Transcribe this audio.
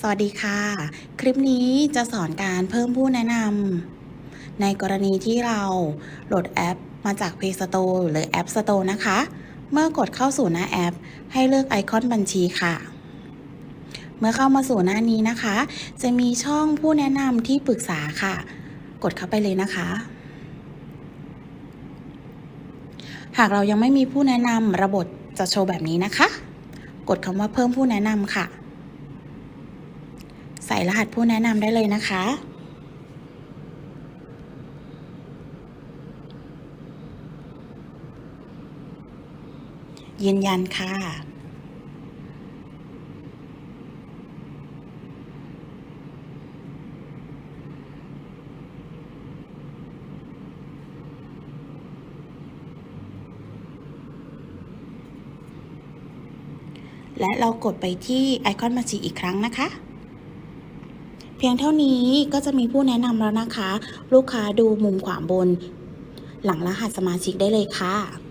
สวัสดีค่ะ คลิปนี้จะสอนการเพิ่มผู้แนะนำในกรณีที่เราโหลดแอปมาจาก Play Store หรือ App Store นะคะ เมื่อกดเข้าสู่หน้าแอป ให้เลือกไอคอนบัญชีค่ะ เมื่อเข้ามาสู่หน้านี้นะคะ จะมีช่องผู้แนะนำที่ปรึกษาค่ะ กดเข้าไปเลยนะคะ หากเรายังไม่มีผู้แนะนำระบบจะโชว์แบบนี้นะคะ กดคำว่าเพิ่มผู้แนะนำค่ะ ใส่รหัสผู้แนะนำได้เลยนะคะ ยืนยันค่ะและเรากดไปที่ไอคอนบัญชีอีกครั้งนะคะ เพียงเท่านี้ก็จะมีผู้แนะนำแล้วนะคะ ลูกค้าดูมุมขวาบน หลังรหัสสมาชิกได้เลยค่ะ